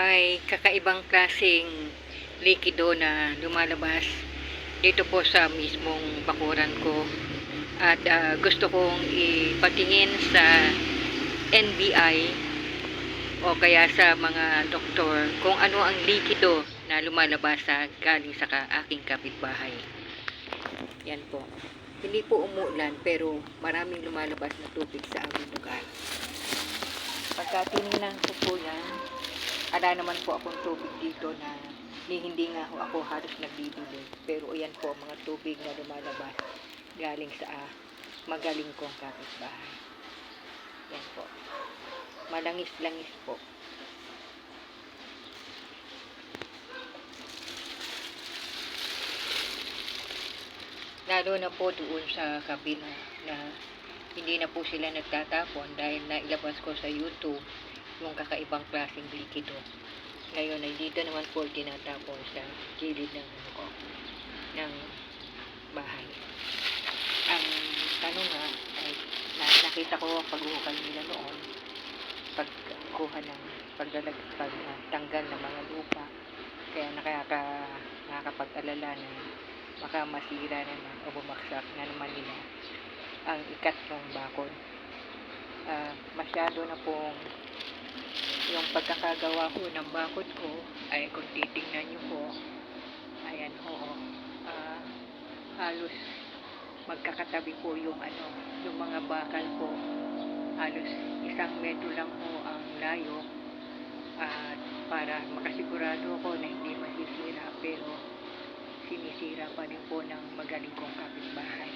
May kakaibang klaseng likido na lumalabas dito po sa mismong bakuran ko. At ah, gusto kong ipatingin sa NBI o kaya sa mga doktor kung ano ang likido na lumalabas sa galing sa ka- aking kapitbahay. Yan po. Hindi po umuulan pero maraming lumalabas na tubig sa aming lugar. Pagka tinignan ko po yan, ala naman po akong tubig dito na ni hindi nga ho ako halos nagbibili. Pero yan po mga tubig na lumalabas galing sa ah, magaling kong kapitbahay. Yan po. Malangis-langis po. Lalo na po doon sa kabina na hindi na po sila nagtatapon dahil nailabas ko sa YouTube yung kakaibang klaseng likido. Ngayon ay dito naman po tinatapon sa gilid ng ano ko, ng bahay. Ang tanong nga ay na, nakita ko ang paghuhukay nila noon pagkuha ng pagdalag pag tanggal ng mga lupa kaya nakaka nakakapag-alala na baka masira na naman o bumaksak na naman nila ang ikat ng bakod. Ah, masyado na pong yung pagkakagawa ko ng bakod ko ay kung titingnan nyo po ayan ho ah, halos magkakatabi po yung ano yung mga bakal po halos isang metro lang po ang layo. At para makasigurado ko na hindi masisira pero sinisira pa rin po ng magaling kong kapitbahay